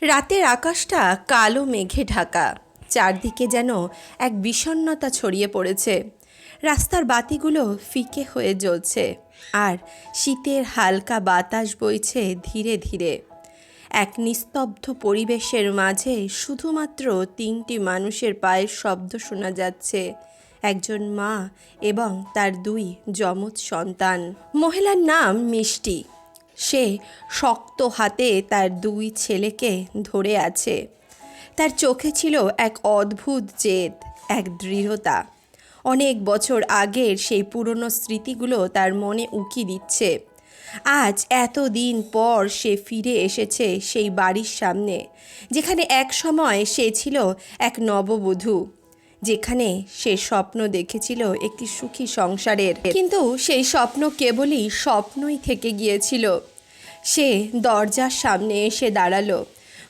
রাতের আকাশটা কালো মেঘে ঢাকা। চারদিকে যেন এক বিষণ্ণতা ছড়িয়ে পড়েছে। রাস্তার বাতিগুলো ফিকে হয়ে জ্বলছে আর শীতের হালকা বাতাস বইছে ধীরে ধীরে। এক নিস্তব্ধ পরিবেশের মাঝে শুধুমাত্র তিনটি মানুষের পায়ের শব্দ শোনা যাচ্ছে। একজন মা এবং তার দুই যমজ সন্তান। মহিলার নাম মিষ্টি। সে শক্ত হাতে তার দুই ছেলেকে ধরে আছে। তার চোখে ছিল এক অদ্ভুত জেদ, এক দৃঢ়তা। অনেক বছর আগের সেই পুরনো স্মৃতিগুলো তার মনে উকি দিচ্ছে। আজ এত দিন পর সে ফিরে এসেছে সেই বাড়ির সামনে, যেখানে এক সময় সে ছিল এক নববধূ। যেখানে সে স্বপ্ন দেখেছিল একটি সুখী সংসারের। কিন্তু সেই স্বপ্ন কেবলই স্বপ্নই থেকে গিয়েছিল। সে দরজার সামনে এসে দাঁড়াল।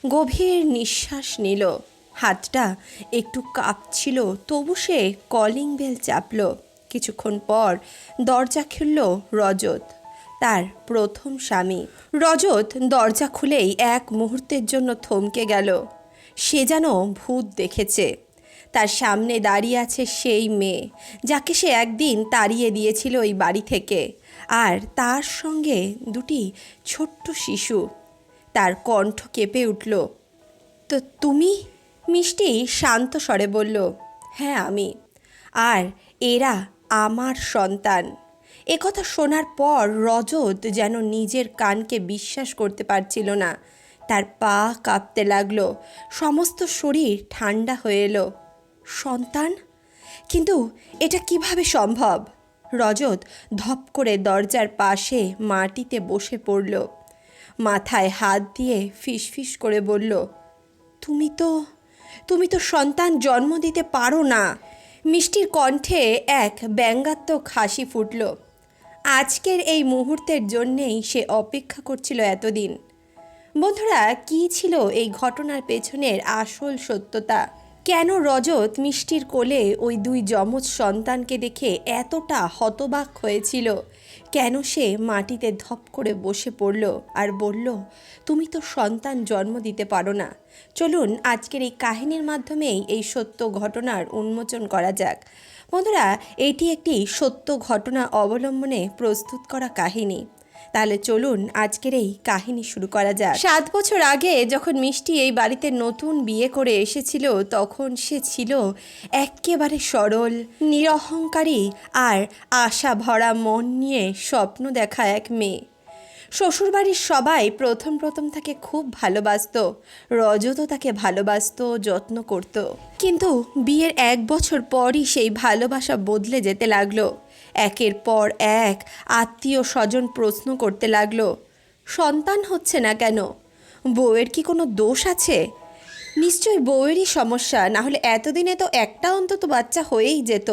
গভীর নিঃশ্বাস নিল। হাতটা একটু কাঁপছিল, তবু সে কলিং বেল চাপল। কিছুক্ষণ পর দরজা খুলল রজত, তার প্রথম স্বামী। রজত দরজা খুলেই এক মুহূর্তের জন্য থমকে গেল। সে যেন ভূত দেখেছে। তার সামনে দাঁড়িয়ে আছে সেই মেয়ে, যাকে সে একদিন তাড়িয়ে দিয়েছিল ওই বাড়ি থেকে। আর তার সঙ্গে দুটি ছোট্ট শিশু। তার কণ্ঠ কেঁপে উঠল। তো তুমি? মিষ্টি শান্ত স্বরে বলল হ্যাঁ আমি। আর এরা আমার সন্তান। একথা শোনার পর রজত যেন নিজের কানকে বিশ্বাস করতে পারছিল না। তার পা কাঁপতে লাগল। সমস্ত শরীর ঠান্ডা হয়ে এলো। সন্তান? কিন্তু এটা কীভাবে সম্ভব? রজত ধপ করে দরজার পাশে মাটিতে বসে পড়ল। মাথায় হাত দিয়ে ফিসফিস করে বলল, তুমি তো তুমি তো সন্তান জন্ম দিতে পারো না। মিষ্টির কণ্ঠে এক ব্যঙ্গাত্মক হাসি ফুটল। আজকের এই মুহূর্তের জন্যেই সে অপেক্ষা করছিল এতদিন। বন্ধুরা, কী ছিল এই ঘটনার পেছনের আসল সত্যতা? কেন রজত মিষ্টির কোলে ওই দুই যমজ সন্তানকে দেখে এতটা হতবাক হয়েছিল? কেন সে মাটিতে ধপ করে বসে পড়ল আর বলল, তুমি তো সন্তান জন্ম দিতে পারো না। চলুন, আজকের এই কাহিনীর মাধ্যমেই এই সত্য ঘটনার উন্মোচন করা যাক। বন্ধুরা, এটি একটি সত্য ঘটনা অবলম্বনে প্রস্তুত করা কাহিনী। তাহলে চলুন আজকের এই কাহিনী শুরু করা যাক। সাত বছর আগে যখন মিষ্টি এই বাড়িতে নতুন বিয়ে করে এসেছিল, তখন সে ছিল একেবারে সরল, নিরহংকারী আর আশা ভরা মন নিয়ে স্বপ্ন দেখা এক মেয়ে। শ্বশুরবাড়ির সবাই প্রথম প্রথম তাকে খুব ভালোবাসতো রজতও তাকে ভালোবাসত, যত্ন করত। কিন্তু বিয়ের এক বছর পরই সেই ভালোবাসা বদলে যেতে লাগল। একের পর এক আত্মীয় স্বজন প্রশ্ন করতে লাগল, সন্তান হচ্ছে না কেন? বউয়ের কি কোনো দোষ আছে? নিশ্চয়ই বউয়েরই সমস্যা না হলে এতদিনে তো একটা অন্তত বাচ্চা হয়েই যেত।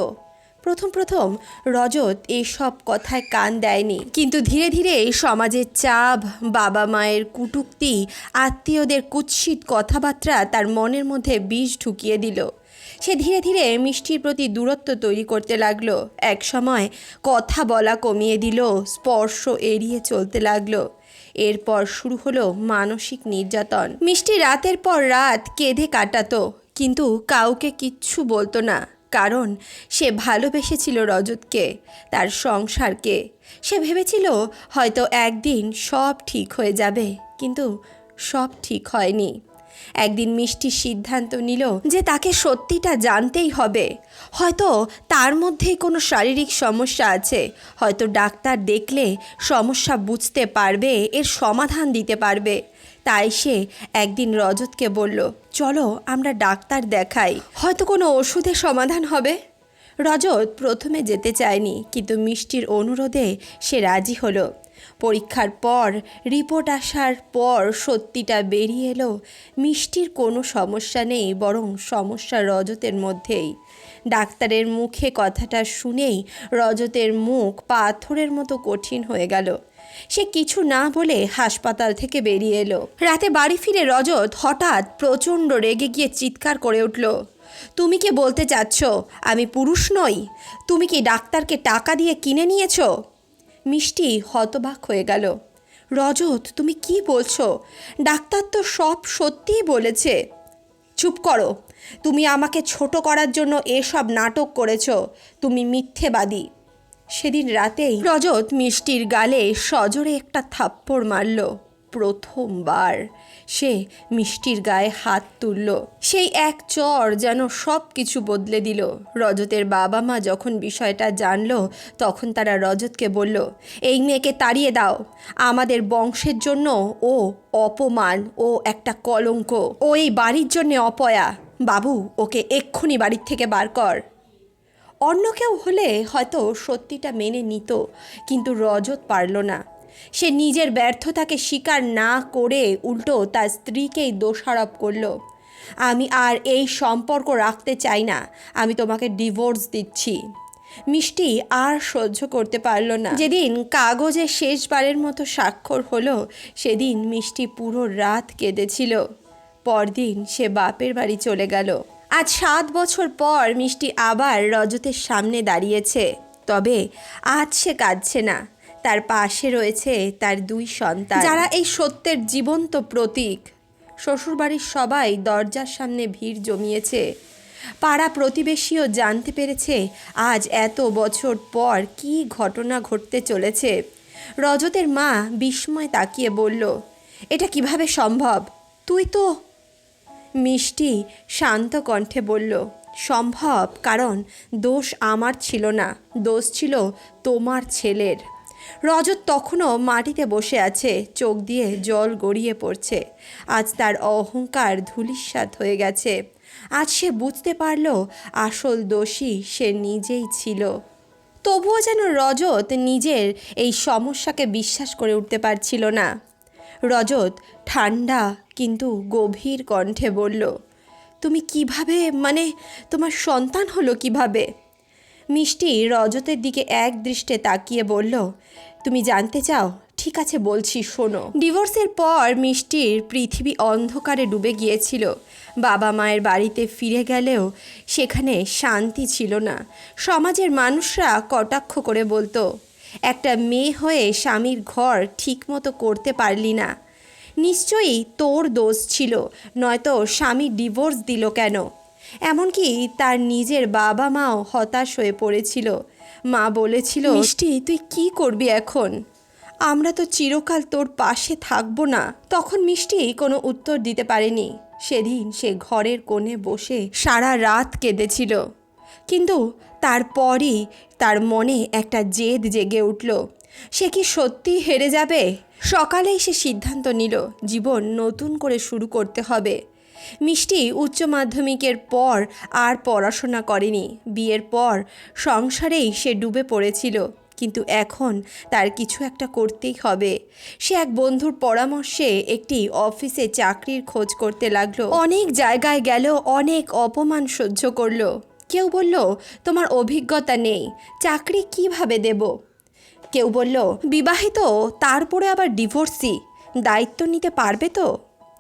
প্রথম প্রথম রজত এসব কথায় কান দেয়নি, কিন্তু ধীরে ধীরে সমাজের চাপ, বাবা মায়ের কুটুক্তি, আত্মীয়দের কুৎসিত কথাবার্তা তার মনের মধ্যে বিষ ঢুকিয়ে দিল। সে ধীরে ধীরে মিষ্টির প্রতি দূরত্ব তৈরি করতে লাগল। এক সময় কথা বলা কমিয়ে দিল, স্পর্শ এড়িয়ে চলতে লাগল। এরপর শুরু হলো মানসিক নির্যাতন। মিষ্টি রাতের পর রাত কেঁদে কাটাতো, কিন্তু কাউকে কিচ্ছু বলতো না, কারণ সে ভালোবেসেছিল রজতকে, তার সংসারকে। সে ভেবেছিল হয়তো একদিন সব ঠিক হয়ে যাবে, কিন্তু সব ঠিক হয়নি। একদিন মিষ্টি সিদ্ধান্ত নিল যে তাকে সত্যিটা জানতেই হবে। হয়তো তার মধ্যেই কোনো শারীরিক সমস্যা আছে। হয়তো ডাক্তার দেখলে সমস্যা বুঝতে পারবে, এর সমাধান দিতে পারবে। তাই সে একদিন রজতকে বলল, চলো আমরা ডাক্তার দেখাই। হয়তো কোনো ওষুধে সমাধান হবে? রজত প্রথমে যেতে চায়নি, কিন্তু মিষ্টির অনুরোধে সে রাজি হলো। পরীক্ষার পর, রিপোর্ট আসার পর সত্যিটা বেরিয়ে এলো। মিষ্টির কোনো সমস্যা নেই, বরং সমস্যা রজতের মধ্যেই। ডাক্তারের মুখে কথাটা শুনেই রজতের মুখ পাথরের মতো কঠিন হয়ে গেল। সে কিছু না বলে হাসপাতাল থেকে বেরিয়ে এলো। রাতে বাড়ি ফিরে রজত হঠাৎ প্রচণ্ড রেগে গিয়ে চিৎকার করে উঠল, তুমি কি বলতে চাচ্ছ? আমি পুরুষ নই। তুমি কি ডাক্তারকে টাকা দিয়ে কিনে নিয়েছো? মিষ্টি হতবাক হয়ে গেল। রজত, তুমি কি বলছো? ডাক্তার তো সব সত্যিই বলেছে। চুপ করো। তুমি আমাকে ছোট করার জন্য এসব নাটক করেছ। তুমি মিথ্যেবাদী। সেদিন রাতেই রজত মিষ্টির গালে সজোরে একটা থাপ্পড় মারল। প্রথমবার। সে মিষ্টির গায়ে হাত তুলল। সেই এক চর যেন সব কিছু বদলে দিল। রজতের বাবা মা যখন বিষয়টা জানলো, তখন তারা রজতকে বলল, এই মেয়েকে তাড়িয়ে দাও। আমাদের বংশের জন্য ও অপমান, ও একটা কলঙ্ক। ও এই বাড়ির জন্যে অপয়া। বাবু, ওকে এক্ষুনি বাড়ির থেকে বার কর। অন্য কেউ হলে হয়তো সত্যিটা মেনে নিত, কিন্তু রজত পারল না। সে নিজের ব্যর্থতাকে স্বীকার না করে উল্টো তার স্ত্রীকেই দোষারোপ করল। আমি আর এই সম্পর্ক রাখতে চাই না। আমি তোমাকে ডিভোর্স দিচ্ছি। মিষ্টি আর সহ্য করতে পারল না। যেদিন কাগজে শেষবারের মতো স্বাক্ষর হলো, সেদিন মিষ্টি পুরো রাত কেঁদেছিল। পরদিন সে বাপের বাড়ি চলে গেল। আজ সাত বছর পর মিষ্টি আবার রজতের সামনে দাঁড়িয়েছে। তবে আজ সে কাঁদছে না। তার পাশে রয়েছে তার দুই সন্তান। যারা এই সত্যের জীবন্ত প্রতীক, শ্বশুরবাড়ির সবাই দরজার সামনে ভিড় জমিয়েছে। পাড়া প্রতিবেশীও জানতে পেরেছে, আজ এত বছর পর কী ঘটনা ঘটতে চলেছে। রজতের মা বিস্ময় তাকিয়ে বলল, এটা কীভাবে সম্ভব? তুই তো মিষ্টি শান্ত কণ্ঠে বলল, সম্ভব, কারণ দোষ আমার ছিল না, দোষ ছিল তোমার ছেলের। রজত তখনও মাটিতে বসে আছে, চোখ দিয়ে জল গড়িয়ে পড়ছে। আজ তার অহংকার ধূলিসাৎ হয়ে গেছে। আজ সে বুঝতে পারল, আসল দোষী সে নিজেই ছিল। তবুও যেন রজত নিজের এই সমস্যাকে বিশ্বাস করে উঠতে পারছিল না। রজত ঠান্ডা কিন্তু গভীর কণ্ঠে বলল, তুমি কীভাবে মানে তোমার সন্তান হলো কীভাবে? মিষ্টি রজতের দিকে এক দৃষ্টে তাকিয়ে বলল, তুমি জানতে চাও? ঠিক আছে, বলছি, শোনো। ডিভোর্সের পর মিষ্টির পৃথিবী অন্ধকারে ডুবে গিয়েছিল। বাবা মায়ের বাড়িতে ফিরে গেলেও সেখানে শান্তি ছিল না। সমাজের মানুষরা কটাক্ষ করে বলতো, একটা মেয়ে হয়ে স্বামীর ঘর ঠিকমতো করতে পারলি না। নিশ্চয়ই তোর দোষ ছিল, নয়তো স্বামী ডিভোর্স দিল কেন? এমনকি তার নিজের বাবা মাও হতাশ হয়ে পড়েছিল। মা বলেছিল মিষ্টি তুই কি করবি এখন? আমরা তো চিরকাল তোর পাশে থাকব না। তখন মিষ্টি কোনো উত্তর দিতে পারেনি। সেদিন সে ঘরের কোণে বসে সারা রাত কেঁদেছিল। কিন্তু তারপরই তার মনে একটা জেদ জেগে উঠল। সে কি সত্যি হেরে যাবে? সকালেই সে সিদ্ধান্ত নিল জীবন নতুন করে শুরু করতে হবে। মিষ্টি উচ্চ মাধ্যমিকের পর আর পড়াশোনা করেনি। বিয়ের পর সংসারেই সে ডুবে পড়েছিল। কিন্তু এখন তার কিছু একটা করতেই হবে। সে এক বন্ধুর পরামর্শে একটি অফিসে চাকরির খোঁজ করতে লাগল। অনেক জায়গায় গেল, অনেক অপমান সহ্য করল। কেউ বলল, তোমার অভিজ্ঞতা নেই, চাকরি কীভাবে দেব? কেউ বলল, বিবাহিত, তারপরে আবার ডিভোর্সি দায়িত্ব নিতে পারবে তো?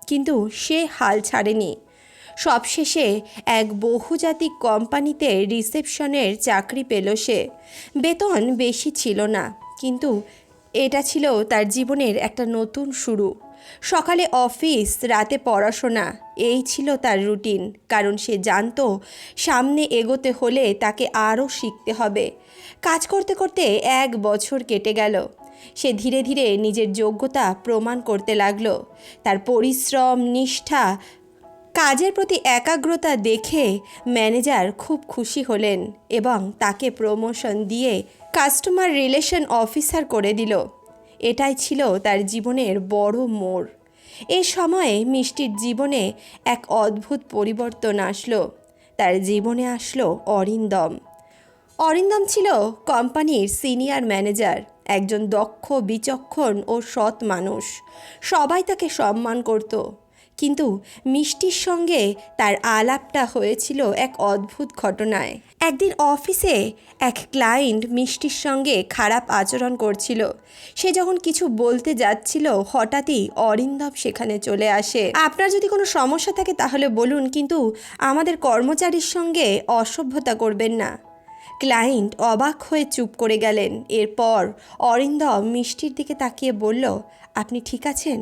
কিন্তু সে হাল ছাড়েনি। সবশেষে এক বহুজাতিক কোম্পানিতে রিসেপশনের চাকরি পেল সে। বেতন বেশি ছিল না, কিন্তু এটা ছিল তার জীবনের একটা নতুন শুরু। সকালে অফিস, রাতে পড়াশোনা, এই ছিল তার রুটিন, কারণ সে জানতো সামনে এগোতে হলে তাকে আরও শিখতে হবে। কাজ করতে করতে এক বছর কেটে গেল। সে ধীরে ধীরে নিজের যোগ্যতা প্রমাণ করতে লাগল। তার পরিশ্রম, নিষ্ঠা, কাজের প্রতি একাগ্রতা দেখে ম্যানেজার খুব খুশি হলেন এবং তাকে প্রমোশন দিয়ে কাস্টমার রিলেশন অফিসার করে দিল। এটাই ছিল তার জীবনের বড় মোড়। এ সময়ে মিষ্টির জীবনে এক অদ্ভুত পরিবর্তন আসলো। তার জীবনে আসলো অরিন্দম। অরিন্দম ছিল কোম্পানির সিনিয়র ম্যানেজার, একজন দক্ষ, বিচক্ষণ ও সৎ মানুষ। সবাই তাকে সম্মান করত। কিন্তু মিষ্টির সঙ্গে তার আলাপটা হয়েছিল এক অদ্ভুত ঘটনায়। একদিন অফিসে এক ক্লায়েন্ট মিষ্টির সঙ্গে খারাপ আচরণ করছিল। সে যখন কিছু বলতে যাচ্ছিল, হঠাৎই অরিন্দম সেখানে চলে আসে। আপনার যদি কোনো সমস্যা থাকে তাহলে বলুন, কিন্তু আমাদের কর্মচারীর সঙ্গে অসভ্যতা করবেন না। ক্লায়েন্ট অবাক হয়ে চুপ করে গেলেন। এরপর অরিন্দম মিষ্টির দিকে তাকিয়ে বলল, আপনি ঠিক আছেন?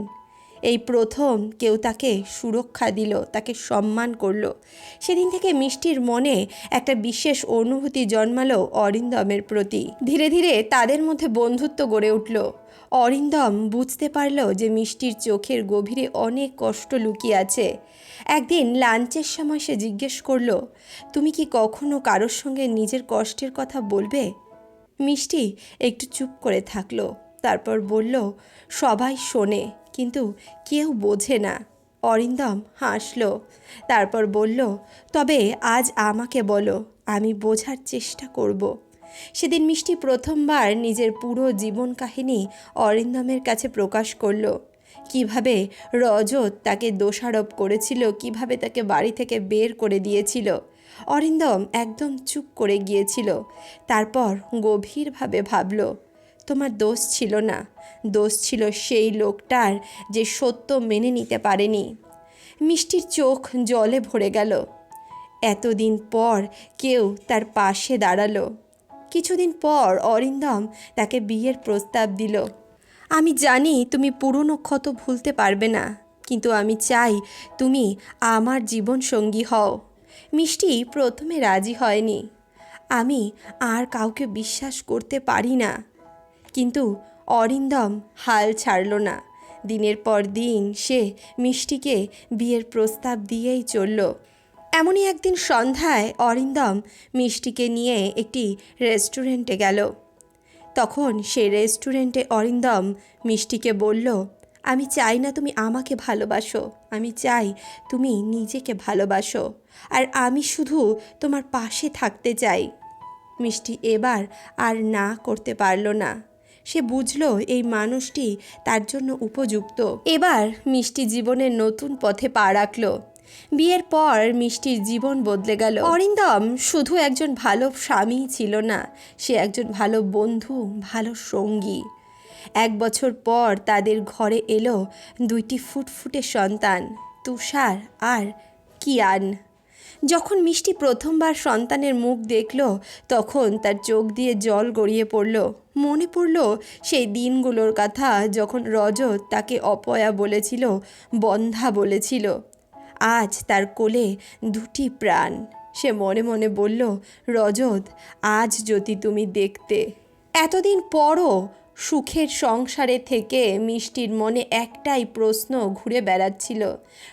এই প্রথম কেউ তাকে সুরক্ষা দিল, তাকে সম্মান করল। সেদিন থেকে মিষ্টির মনে একটা বিশেষ অনুভূতি জন্মালো অরিন্দমের প্রতি। ধীরে ধীরে তাদের মধ্যে বন্ধুত্ব গড়ে উঠল। অরিন্দম বুঝতে পারল যে মিষ্টির চোখের গভীরে অনেক কষ্ট লুকিয়ে আছে। একদিন লাঞ্চের সময় সে জিজ্ঞেস করল, তুমি কি কখনো কারোর সঙ্গে নিজের কষ্টের কথা বলবে? মিষ্টি একটু চুপ করে থাকল, তারপর বলল, সবাই শোনে। কিন্তু কেউ বোঝে না। অরিন্দম হাসলো, তারপর বলল, তবে আজ আমাকে বলো, আমি বোঝার চেষ্টা করব। সেদিন মিষ্টি প্রথমবার নিজের পুরো জীবন কাহিনী অরিন্দমের কাছে প্রকাশ করল। কীভাবে রজত তাকে দোষারোপ করেছিল, কীভাবে তাকে বাড়ি থেকে বের করে দিয়েছিল, অরিন্দম একদম চুপ করে গিয়েছিল। তারপর গভীরভাবে ভাবল, তোমার দোষ ছিল না দোষ ছিল সেই লোকটার যে সত্য মেনে নিতে পারেনি। মিষ্টির চোখ জলে ভরে গেল। এতদিন পর কেউ তার পাশে দাঁড়াল। কিছুদিন পর অরিন্দম তাকে বিয়ের প্রস্তাব দিল। আমি জানি তুমি পুরনো ক্ষত ভুলতে পারবে না, কিন্তু আমি চাই তুমি আমার জীবন সঙ্গী হও। মিষ্টি প্রথমে রাজি হয়নি। আমি আর কাউকে বিশ্বাস করতে পারি না। কিন্তু অরিন্দম হাল ছাড়ল না। দিনের পর দিন সে মিষ্টিকে বিয়ের প্রস্তাব দিয়েই চলল। এমনই একদিন সন্ধ্যায় অরিন্দম মিষ্টিকে নিয়ে একটি রেস্টুরেন্টে গেল। তখন সে রেস্টুরেন্টে অরিন্দম মিষ্টিকে বলল, আমি চাই না তুমি আমাকে ভালোবাসো। আমি চাই তুমি নিজেকে ভালোবাসো। আর আমি শুধু তোমার পাশে থাকতে চাই। মিষ্টি এবার আর না করতে পারল না। সে বুঝলো এই মানুষটি তার জন্য উপযুক্ত। এবার মিষ্টি জীবনের নতুন পথে পা রাখল। বিয়ের পর মিষ্টির জীবন বদলে গেল। অরিন্দম শুধু একজন ভালো স্বামী ছিল না, সে একজন ভালো বন্ধু, ভালো সঙ্গী। এক বছর পর তাদের ঘরে এলো দুইটি ফুটফুটে সন্তান, তুষার আর কিয়ান। যখন মিষ্টি প্রথমবার সন্তানের মুখ দেখল, তখন তার চোখ দিয়ে জল গড়িয়ে পড়ল। মনে পড়ল সেই দিনগুলোর কথা যখন রজত তাকে অপয়া বলেছিল, বন্ধা বলেছিল। আজ তার কোলে দুটি প্রাণ। সে মনে মনে বলল, রজত, আজ যদি তুমি দেখতে। এতদিন পরও সুখের সংসারে থেকে মিষ্টির মনে একটাই প্রশ্ন ঘুরে বেড়াচ্ছিল।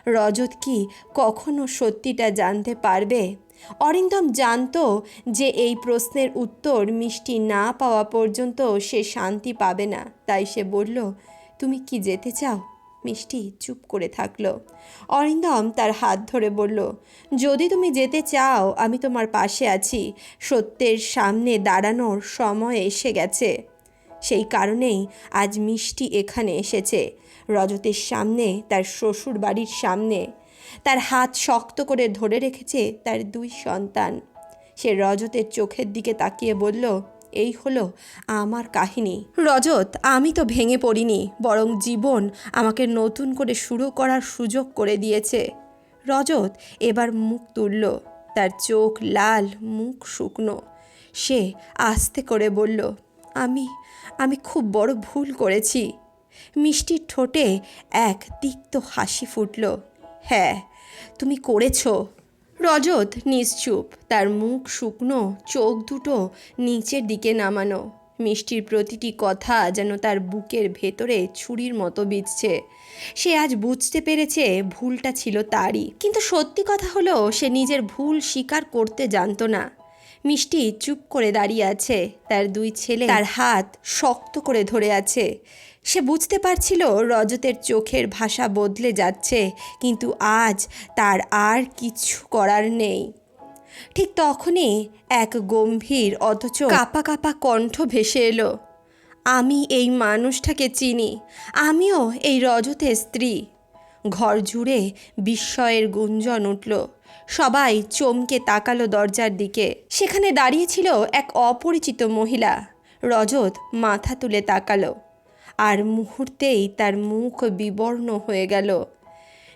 রজত কি কখনো সত্যিটা জানতে পারবে? অরিন্দম জানতো যে এই প্রশ্নের উত্তর মিষ্টি না পাওয়া পর্যন্ত সে শান্তি পাবে না। তাই সে বলল, তুমি কি যেতে চাও? মিষ্টি চুপ করে থাকল। অরিন্দম তার হাত ধরে বলল, যদি তুমি যেতে চাও, আমি তোমার পাশে আছি। সত্যের সামনে দাঁড়ানোর সময় এসে গেছে। সেই কারণেই আজ মিষ্টি এখানে এসেছে। রজতের সামনে, তার শ্বশুর বাড়ির সামনে। তার হাত শক্ত করে ধরে রেখেছে তার দুই সন্তান। সে রজতের চোখের দিকে তাকিয়ে বলল, এই হলো আমার কাহিনী। রজত, আমি তো ভেঙে পড়িনি, বরং জীবন আমাকে নতুন করে শুরু করার সুযোগ করে দিয়েছে। রজত এবার মুখ তুলল, তার চোখ লাল, মুখ শুকনো। সে আস্তে করে বলল, আমি আমি খুব বড় ভুল করেছি। মিষ্টির ঠোঁটে এক তিক্ত হাসি ফুটল। হ্যাঁ তুমি করেছ। রজত নিশ্চুপ, তার মুখ শুকনো, চোখ দুটো নিচের দিকে নামানো। মিষ্টির প্রতিটি কথা যেন তার বুকের ভেতরে ছুরির মতো বিঁধছে। সে আজ বুঝতে পেরেছে ভুলটা ছিল তারই। কিন্তু সত্যি কথা হলো, সে নিজের ভুল স্বীকার করতে জানতো না। মিষ্টি চুপ করে দাঁড়িয়ে আছে। তার দুই ছেলে তার হাত শক্ত করে ধরে আছে। সে বুঝতে পারছিল রজতের চোখের ভাষা বদলে যাচ্ছে, কিন্তু আজ তার আর কিছু করার নেই। ঠিক তখনই এক গম্ভীর অথচ কাপা কাপা কণ্ঠ ভেসে এলো। আমি এই মানুষটাকে চিনি। আমিও এই রজতের স্ত্রী। ঘর জুড়ে বিস্ময়ের গুঞ্জন উঠল। সবাই চমকে তাকালো দরজার দিকে। সেখানে দাঁড়িয়েছিল এক অপরিচিত মহিলা। রজত মাথা তুলে তাকালো। আর মুহূর্তেই তার মুখ বিবর্ণ হয়ে গেল।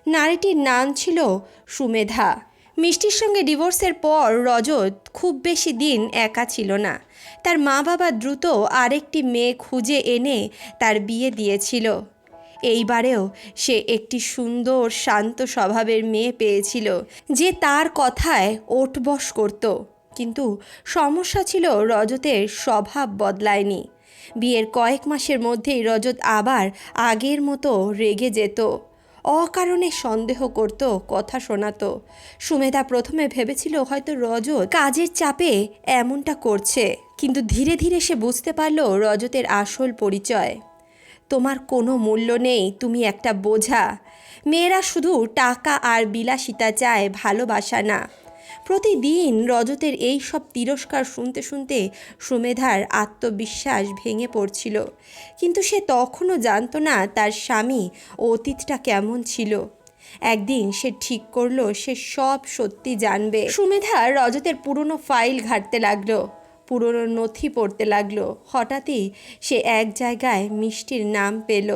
নারীটির নাম ছিল সুমেধা। মিষ্টির সঙ্গে ডিভোর্সের পর রজত খুব বেশি দিন একা ছিল না। তার মা বাবা দ্রুত আরেকটি মেয়ে খুঁজে এনে তার বিয়ে দিয়েছিল। এইবারেও সে একটি সুন্দর, শান্ত স্বভাবের মেয়ে পেয়েছিল, যে তার কথায় ওঠবস করত। কিন্তু সমস্যা ছিল রজতের স্বভাব বদলায়নি। বিয়ের কয়েক মাসের মধ্যেই রজত আবার আগের মতো রেগে যেত। অকারণে সন্দেহ করত, কথা শোনাতো। সুমেধা প্রথমে ভেবেছিল হয়তো রজত কাজের চাপে এমনটা করছে, কিন্তু ধীরে ধীরে সে বুঝতে পারল রজতের আসল পরিচয়। তোমার কোনো মূল্য নেই, তুমি একটা বোঝা। মেয়েরা শুধু টাকা আর বিলাসিতা চায়, ভালোবাসা না। প্রতিদিন রজতের এই সব তিরস্কার শুনতে শুনতে সুমেধার আত্মবিশ্বাস ভেঙে পড়ছিল। কিন্তু সে তখনও জানতো না তার স্বামী অতীতটা কেমন ছিল। একদিন সে ঠিক করল, সে সব সত্যি জানবে। সুমেধা রজতের পুরনো ফাইল ঘাঁটতে লাগল। পুরনো নথি পড়তে লাগল। হঠাৎই সে এক জায়গায় মিষ্টির নাম পেল,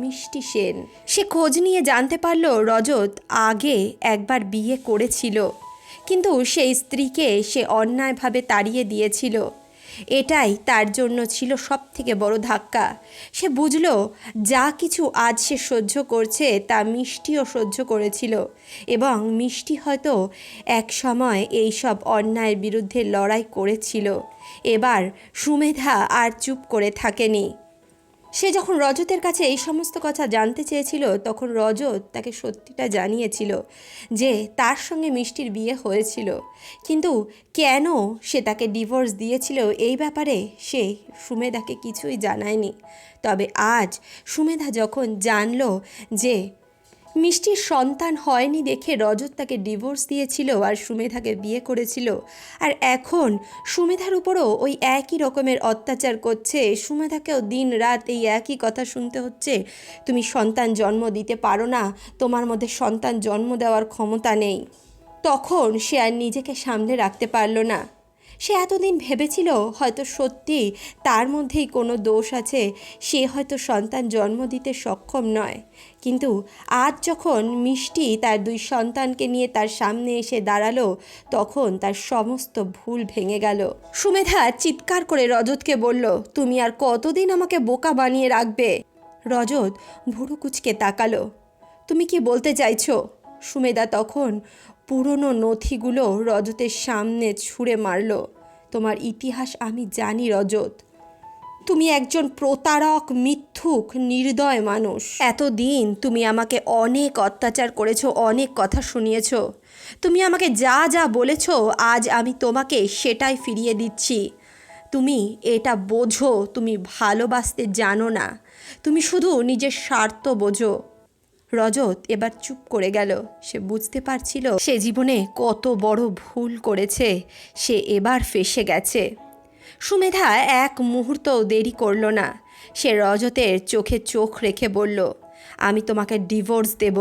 মিষ্টি সেন। সে খোঁজ নিয়ে জানতে পারল রজত আগে একবার বিয়ে করেছিল, কিন্তু সেই স্ত্রীকে সে অন্যায়ভাবে তাড়িয়ে দিয়েছিল। এটাই তার জন্য ছিল সব থেকে বড় ধাক্কা। সে বুঝল, যা কিছু আজ সে সহ্য করছে তা মিষ্টিও সহ্য করেছিল এবং মিষ্টি হয়তো এক সময় এই সব অন্যায়ের বিরুদ্ধে লড়াই করেছিল। এবার সুমেধা আর চুপ করে থাকেনি। সে যখন রজতের কাছে এই সমস্ত কথা জানতে চেয়েছিল, তখন রজত তাকে সত্যিটা জানিয়েছিল যে তার সঙ্গে মিষ্টির বিয়ে হয়েছিল। কিন্তু কেন সে তাকে ডিভোর্স দিয়েছিল এই ব্যাপারে সে সুমেধাকে কিছুই জানায়নি। তবে আজ সুমেধা যখন জানলো যে মিষ্টির সন্তান হয়নি দেখে রজত তাকে ডিভোর্স দিয়েছিল আর সুমেধাকে বিয়ে করেছিল। আর এখন সুমেধার উপরও ওই একই রকমের অত্যাচার করছে। সুমেধাকেও দিন রাত এই একই কথা শুনতে হচ্ছে। তুমি সন্তান জন্ম দিতে পারো না, তোমার মধ্যে সন্তান জন্ম দেওয়ার ক্ষমতা নেই। তখন সে আর নিজেকে সামলে রাখতে পারল না। সে এতদিন ভেবেছিল হয়তো সত্যি তার মধ্যেই কোনো দোষ আছে, সে হয়তো সন্তান জন্ম দিতে সক্ষম নয়। কিন্তু আজ যখন মিষ্টি তার দুই সন্তানকে নিয়ে তার সামনে এসে দাঁড়াল, তখন তার সমস্ত ভুল ভেঙে গেল। সুমেধা চিৎকার করে রজতকে বলল, তুমি আর কতদিন আমাকে বোকা বানিয়ে রাখবে? রজত ভুরু কুচকে তাকালো, তুমি কি বলতে চাইছো? সুমেধা তখন পুরনো নথিগুলো রজতের সামনে ছুঁড়ে মারল। তোমার ইতিহাস আমি জানি, রজত। তুমি একজন প্রতারক, মিথ্যুক, নির্দয় মানুষ। এতদিন তুমি আমাকে অনেক অত্যাচার করেছ, অনেক কথা শুনিয়েছো। তুমি আমাকে যা যা বলেছ, আজ আমি তোমাকে সেটাই ফিরিয়ে দিচ্ছি। তুমি এটা বোঝো, তুমি ভালোবাসতে জানো না। তুমি শুধু নিজের স্বার্থ বোঝো। রজত এবার চুপ করে গেল। সে বুঝতে পারছিল সে জীবনে কত বড় ভুল করেছে। সে এবার ফেসে গেছে। সুমেধা এক মুহূর্তও দেরি করল না। সে রজতের চোখে চোখ রেখে বলল, আমি তোমাকে ডিভোর্স দেব।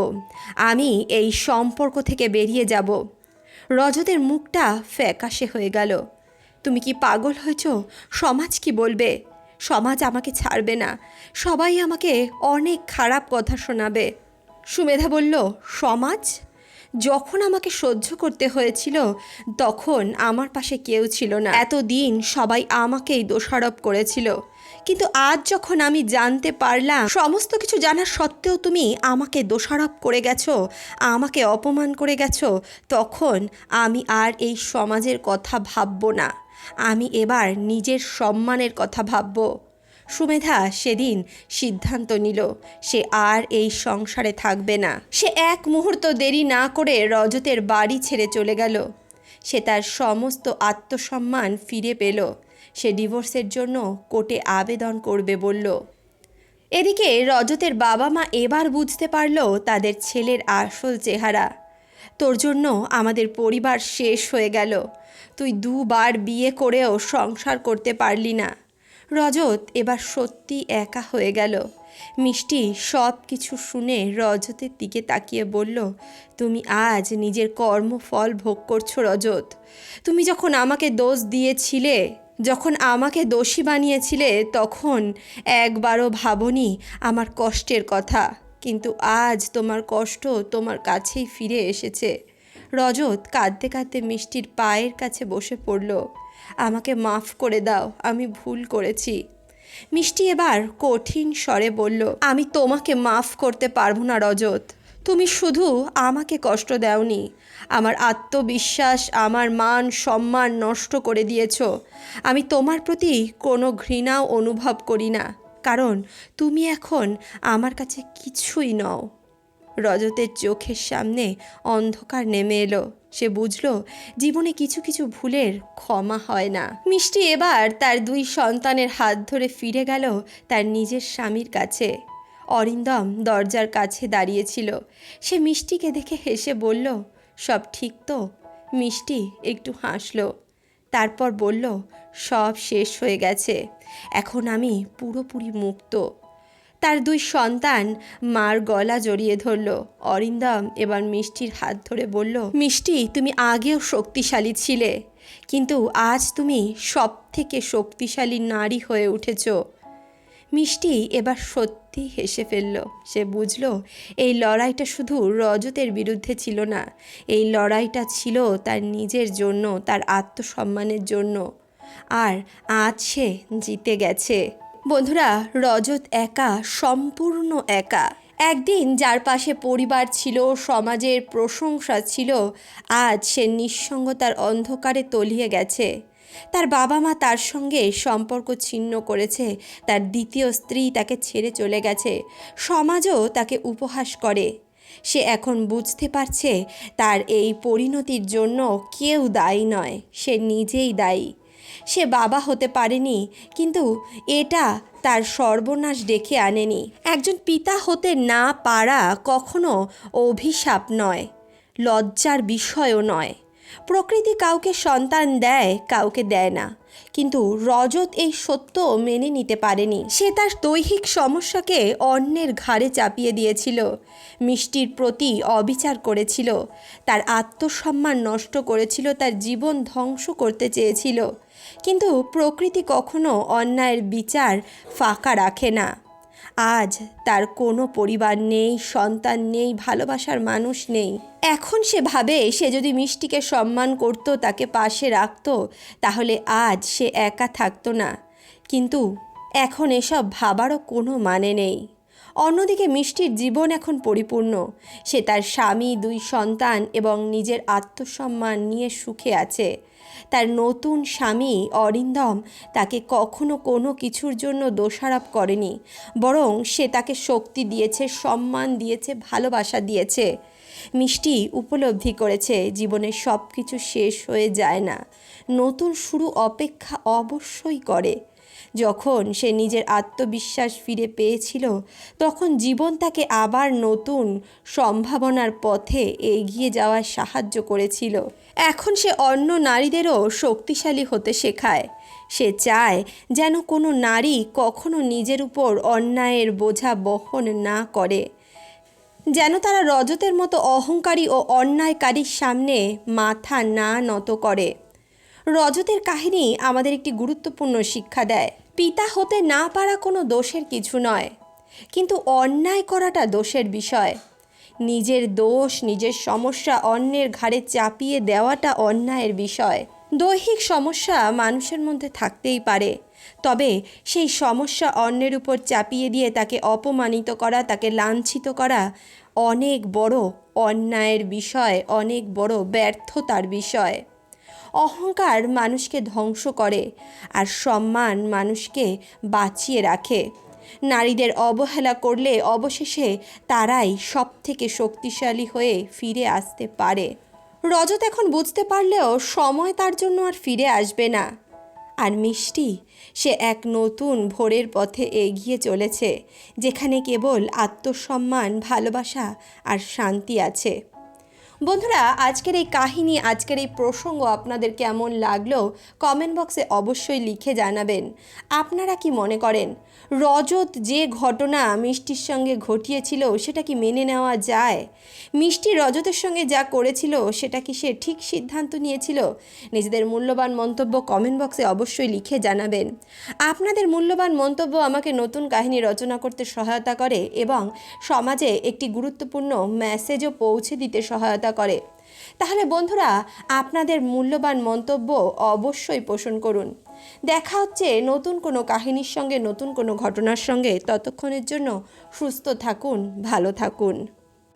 আমি এই সম্পর্ক থেকে বেরিয়ে যাব রজতের মুখটা ফ্যাকাশে হয়ে গেল। তুমি কি পাগল হয়েছ? সমাজ কি বলবে? সমাজ আমাকে ছাড়বে না। সবাই আমাকে অনেক খারাপ কথা শোনাবে। সুমেধা বলল, সমাজ? যখন আমাকে সহ্য করতে হয়েছিল, তখন আমার পাশে কেউ ছিল না। এতদিন সবাই আমাকেই দোষারোপ করেছিল। কিন্তু আজ যখন আমি জানতে পারলাম, সমস্ত কিছু জানার সত্ত্বেও তুমি আমাকে দোষারোপ করে গেছো, আমাকে অপমান করে গেছো, তখন আমি আর এই সমাজের কথা ভাববো না। আমি এবার নিজের সম্মানের কথা ভাববো। সুমেধা সেদিন সিদ্ধান্ত নিল, সে আর এই সংসারে থাকবে না। সে এক মুহূর্ত দেরি না করে রজতের বাড়ি ছেড়ে চলে গেল। সে তার সমস্ত আত্মসম্মান ফিরে পেল। সে ডিভোর্সের জন্য কোর্টে আবেদন করবে বলল। এদিকে রজতের বাবা মা এবার বুঝতে পারল তাদের ছেলের আসল চেহারা। তোর জন্য আমাদের পরিবার শেষ হয়ে গেল। তুই দুবার বিয়ে করেও সংসার করতে পারলি না। রজত এবার সত্যি একা হয়ে গেল। মিষ্টি সব কিছু শুনে রজতের দিকে তাকিয়ে বলল, তুমি আজ নিজের কর্মফল ভোগ করছ রজত। তুমি যখন আমাকে দোষ দিয়েছিলে, যখন আমাকে দোষী বানিয়েছিলে, তখন একবারও ভাবনি আমার কষ্টের কথা। কিন্তু আজ তোমার কষ্ট তোমার কাছেই ফিরে এসেছে। রজত কাঁদতে কাঁদতে মিষ্টির পায়ের কাছে বসে পড়ল। আমাকে মাফ করে দাও, আমি ভুল করেছি। মিষ্টি এবার কঠিন স্বরে বলল, আমি তোমাকে মাফ করতে পারব না রজত। তুমি শুধু আমাকে কষ্ট দাওনি। আমার আত্মবিশ্বাস, আমার মান, সম্মান নষ্ট করে দিয়েছ। আমি তোমার প্রতি কোনো ঘৃণাও অনুভব করি না, কারণ তুমি এখন আমার কাছে কিছুই নও। রজতের চোখের সামনে অন্ধকার নেমে এলো। সে বুঝলো, জীবনে কিছু কিছু ভুলের ক্ষমা হয় না। মিষ্টি এবার তার দুই সন্তানের হাত ধরে ফিরে গেল তার নিজের স্বামীর কাছে। অরিন্দম দরজার কাছে দাঁড়িয়েছিল। সে মিষ্টিকে দেখে হেসে বলল, সব ঠিক তো? মিষ্টি একটু হাসলো। তারপর বলল, সব শেষ হয়ে গেছে। এখন আমি পুরোপুরি মুক্ত। তার দুই সন্তান মার গলা জড়িয়ে ধরল। অরিন্দম এবার মিষ্টির হাত ধরে বলল, মিষ্টি, তুমি আগেও শক্তিশালী ছিলে, কিন্তু আজ তুমি সব থেকে শক্তিশালী নারী হয়ে উঠেছ মিষ্টি এবার সত্যি হেসে ফেলল। সে বুঝল, এই লড়াইটা শুধু রজতের বিরুদ্ধে ছিল না, এই লড়াইটা ছিল তার নিজের জন্য, তার আত্মসম্মানের জন্য। আর আজ সে জিতে গেছে। বন্ধুরা, রজত একা, সম্পূর্ণ একা। একদিন যার পাশে পরিবার ছিল, সমাজের প্রশংসা ছিল, আজ সে নিঃসঙ্গতার অন্ধকারে তলিয়ে গেছে। তার বাবা মা তার সঙ্গে সম্পর্ক ছিন্ন করেছে, তার দ্বিতীয় স্ত্রী তাকে ছেড়ে চলে গেছে, সমাজও তাকে উপহাস করে। সে এখন বুঝতে পারছে, তার এই পরিণতির জন্য কেউ দায়ী নয়, সে নিজেই দায়ী। সে বাবা হতে পারেনি, কিন্তু এটা তার সর্বনাশ ডেকে আনেনি। একজন পিতা হতে না পারা কখনো অভিশাপ নয়, লজ্জার বিষয়ও নয়। প্রকৃতি কাউকে সন্তান দেয়, কাউকে দেয় না, কিন্তু রজত এই সত্য মেনে নিতে পারেনি। সে তার দৈহিক সমস্যাকে অন্যের ঘাড়ে চাপিয়ে দিয়েছিল, মিষ্টির প্রতি অবিচার করেছিল, তার আত্মসম্মান নষ্ট করেছিল, তার জীবন ধ্বংস করতে চেয়েছিল। কিন্তু প্রকৃতি কখনো অন্যায়ের বিচার ফাঁকা রাখে না। আজ তার কোনো পরিবার নেই, সন্তান নেই, ভালোবাসার মানুষ নেই। এখন সে ভাবে সে যদি মিষ্টিকে সম্মান করত, তাকে পাশে রাখত, তাহলে আজ সে একা থাকতো না। কিন্তু এখন এসব ভাবারও কোনো মানে নেই। অন্যদিকে মিষ্টির জীবন এখন পরিপূর্ণ। সে তার স্বামী, দুই সন্তান এবং নিজের আত্মসম্মান নিয়ে সুখে আছে। তার নতুন স্বামী অরিন্দম তাকে কখনো কোনো কিছুর জন্য দোষারোপ করেনি, বরং সে তাকে শক্তি দিয়েছে, সম্মান দিয়েছে, ভালোবাসা দিয়েছে। মিষ্টি উপলব্ধি করেছে জীবনের সব কিছু শেষ হয়ে যায় না। নতুন শুরু অপেক্ষা অবশ্যই করে। যখন সে নিজের আত্মবিশ্বাস ফিরে পেয়েছিল, তখন জীবন তাকে আবার নতুন সম্ভাবনার পথে এগিয়ে যাওয়ার সাহায্য করেছিল। এখন সে অন্য নারীদেরও শক্তিশালী হতে শেখায়। সে চায় যেন কোনো নারী কখনো নিজের উপর অন্যায়ের বোঝা বহন না করে। যেন তারা রজতের মতো অহংকারী ও অন্যায়কারীর সামনে মাথা না নত করে। রজতের কাহিনী আমাদের একটি গুরুত্বপূর্ণ শিক্ষা দেয়। পিতা হতে না পারা কোনো দোষের কিছু নয়। কিন্তু অন্যায় করাটা দোষের বিষয়। নিজের দোষ, নিজের সমস্যা অন্যের ঘাড়ে চাপিয়ে দেওয়াটা অন্যায়ের বিষয়। দৈহিক সমস্যা মানুষের মধ্যে থাকতেই পারে। তবে সেই সমস্যা অন্যের উপর চাপিয়ে দিয়ে তাকে অপমানিত করা, তাকে লাঞ্ছিত করা অনেক বড় অন্যায়ের বিষয়, অনেক বড় ব্যর্থতার বিষয়। অহংকার মানুষকে ধ্বংস করে আর সম্মান মানুষকে বাঁচিয়ে রাখে। নারীদের অবহেলা করলে অবশেষে তারাই সব থেকে শক্তিশালী হয়ে ফিরে আসতে পারে। রজত এখন বুঝতে পারলেও সময় তার জন্য আর ফিরে আসবে না। আর মিষ্টি, সে এক নতুন ভোরের পথে এগিয়ে চলেছে, যেখানে কেবল আত্মসম্মান, ভালোবাসা আর শান্তি আছে। বন্ধুরা, আজকের এই কাহিনী, আজকের এই প্রসঙ্গ আপনাদের কেমন লাগল কমেন্ট বক্সে অবশ্যই লিখে জানাবেন। আপনারা কি মনে করেন, রজত যে ঘটনা মিষ্টির সঙ্গে ঘটিয়েছিল সেটা কি মেনে নেওয়া যায়? মিষ্টি রজতের সঙ্গে যা করেছিল সেটা কি সে ঠিক সিদ্ধান্ত নিয়েছিল? নিজেদের মূল্যবান মন্তব্য কমেন্ট বক্সে অবশ্যই লিখে জানাবেন। আপনাদের মূল্যবান মন্তব্য আমাকে নতুন কাহিনী রচনা করতে সহায়তা করে এবং সমাজে একটি গুরুত্বপূর্ণ মেসেজও পৌঁছে দিতে সহায়তা চিন্তা করে। তাহলে বন্ধুরা, আপনাদের মূল্যবান মন্তব্য অবশ্যই পোষণ করুন। দেখা হচ্ছে নতুন কোনো কাহিনীর সঙ্গে, নতুন কোনো ঘটনার সঙ্গে। ততক্ষণের জন্য সুস্থ থাকুন, ভালো থাকুন।